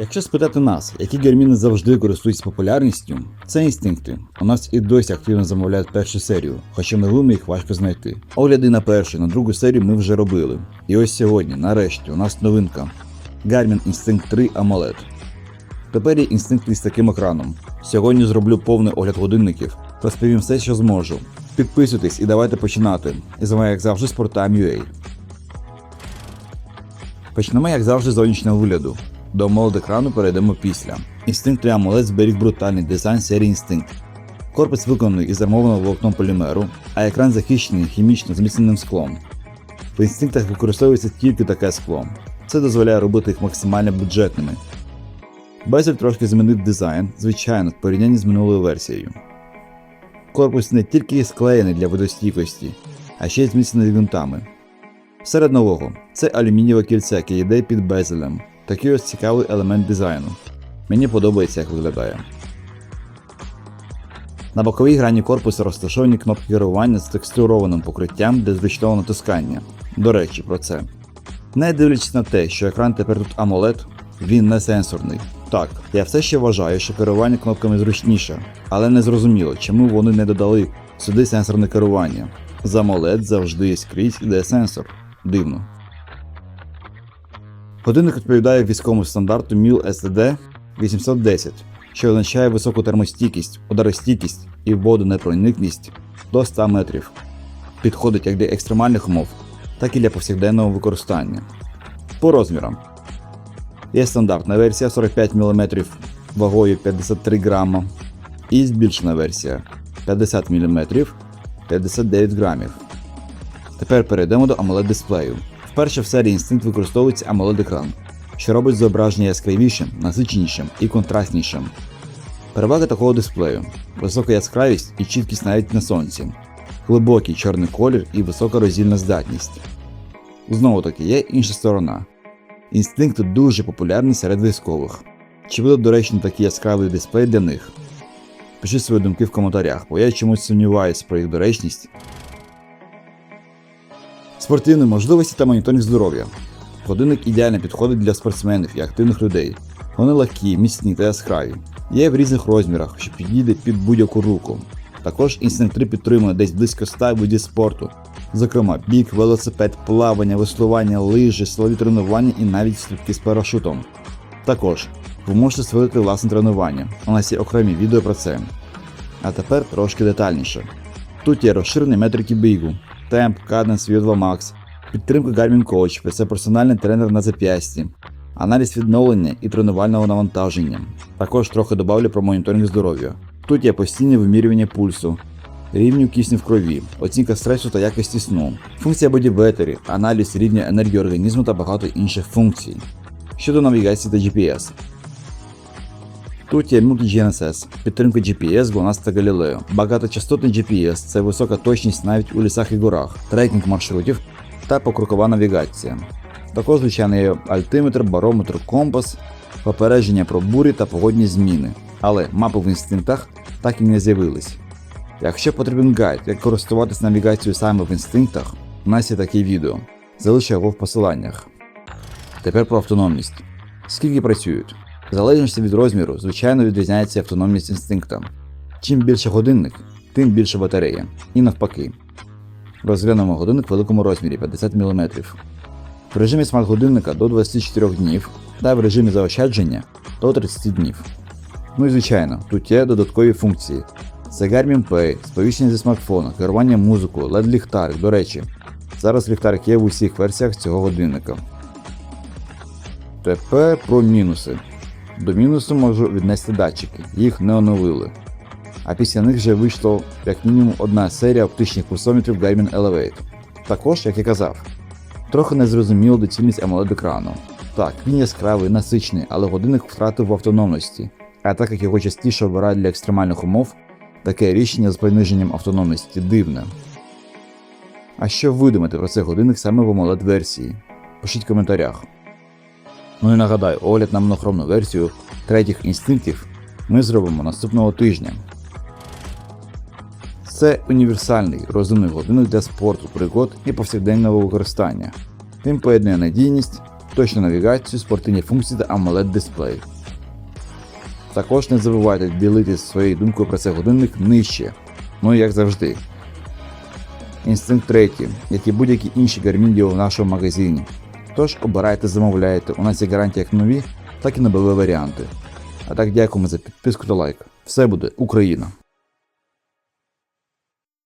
Якщо спитати нас, які герміни завжди користуються популярністю, це інстинкти. У нас і досі активно замовляють першу серію, хоча новими їх важко знайти. Огляди на першу, на другу серію ми вже робили. І ось сьогодні, нарешті, у нас новинка. Garmin Instinct 3 AMOLED. Тепер є інстинкти з таким екраном. Сьогодні зроблю повний огляд годинників, розповім все, що зможу. Підписуйтесь і давайте починати. І з вами, як завжди, Sportime.ua. Почнемо, як завжди, з зовнішнього вигляду. До AMOLED екрану перейдемо після. 3 AMOLED зберіг брутальний дизайн серії Instinct. Корпус виконаний із армованого волокном полімеру, а екран захищений хімічно зміцненим склом. В інстинктах використовується тільки таке скло. Це дозволяє робити їх максимально бюджетними. Безель трошки змінив дизайн, звичайно, в порівнянні з минулою версією. Корпус не тільки склеєний для водостійкості, а ще й зміцнений гвинтами. Серед нового це алюмінієве кільце, яке йде під безелем. Такий ось цікавий елемент дизайну. Мені подобається, як виглядає. На боковій грані корпусу розташовані кнопки керування з текстурованим покриттям для зручного натискання. До речі, про це. Не дивлячись на те, що екран тепер тут AMOLED, він не сенсорний. Так, я все ще вважаю, що керування кнопками зручніше, але не зрозуміло, чому вони не додали сюди сенсорне керування. З AMOLED завжди скрізь іде сенсор. Дивно. Годинник відповідає військовому стандарту MIL STD 810, що означає високу термостійкість, ударостійкість і водонепроникність до 100 метрів. Підходить як для екстремальних умов, так і для повсякденного використання. По розмірам. Є стандартна версія 45 мм вагою 53 грама і збільшена версія 50 мм 59 грамів. Тепер перейдемо до AMOLED дисплею. Вперше в серії Instinct використовується AMOLED екран, що робить зображення яскравішим, насиченішим і контрастнішим. Переваги такого дисплею: висока яскравість і чіткість навіть на сонці, глибокий чорний колір і висока роздільна здатність. Знову таки є інша сторона. Інстинкт дуже популярний серед військових. Чи буде доречний такий яскравий дисплей для них? Пишіть свої думки в коментарях, бо я чомусь сумніваюся про їх доречність. Спортивні можливості та моніторинг здоров'я. Годинник ідеально підходить для спортсменів і активних людей. Вони легкі, міцні та яскраві. Є в різних розмірах, що підійде під будь-яку руку. Також Instinct 3 підтримує десь близько 100 видів спорту, зокрема біг, велосипед, плавання, веслування, лижі, силові тренування і навіть стрибки з парашутом. Також ви можете створити власне тренування. У нас є окремі відео про це. А тепер трошки детальніше. Тут є розширені метрики бігу, темп, каденс, VO2 Max, підтримка Garmin Coach, це персональний тренер на зап'ясті, аналіз відновлення і тренувального навантаження. Також трохи добавлю про моніторинг здоров'я. Тут є постійне вимірювання пульсу, рівню кисню в крові, оцінка стресу та якості сну, функція бодібетері, аналіз рівня енергії організму та багато інших функцій. Щодо навігації та GPS. Тут є Multi-GNSS, підтримка GPS, GLONASS та Galileo, багаточастотний GPS це висока точність навіть у лісах і горах, трекінг маршрутів та покрокова навігація. Також, звичайно, є альтиметр, барометр, компас, попередження про бурі та погодні зміни. Але мапи в інстинктах так і не з'явились. Якщо потрібен гайд, як користуватись навігацією саме в інстинктах, у нас є таке відео. Залишу його в посиланнях. Тепер про автономність. Скільки працюють? Залежності від розміру, звичайно, відрізняється автономність інстинкта. Чим більше годинник, тим більше батарея. І навпаки. Розглянемо годинник в великому розмірі 50 мм. В режимі смарт-годинника до 24 днів та в режимі заощадження до 30 днів. Ну і звичайно, тут є додаткові функції. Це Garmin Pay, сповіщення зі смартфона, керування музикою, led ліхтарик, до речі. Зараз ліхтарик є в усіх версіях цього годинника. Тепер про мінуси. До мінусу можу віднести датчики, їх не оновили. А після них вже вийшло як мінімум одна серія оптичних пульсометрів Garmin Elevate. Також, як я казав, трохи незрозуміла доцільність AMOLED екрану. Так, він яскравий, насичний, але годинник втратив в автономності. А так як його частіше обирають для екстремальних умов, таке рішення з пониженням автономності дивне. А що ви думаєте про цей годинник саме в AMOLED версії? Пишіть в коментарях. Ну і нагадаю, огляд на монохромну версію третіх інстинктів ми зробимо наступного тижня. Це універсальний розумний годинник для спорту, пригод і повсякденного використання. Він поєднує надійність, точну навігацію, спортивні функції та AMOLED дисплей. Також не забувайте ділитися своєю думкою про цей годинник нижче. Ну як завжди. Інстинкт 3, як і будь-які інші гарміндіо в нашому магазині. Тож обирайте, замовляйте, у нас є гарантія як нові, так і нові варіанти. А так дякуємо за підписку та лайк. Все буде Україна!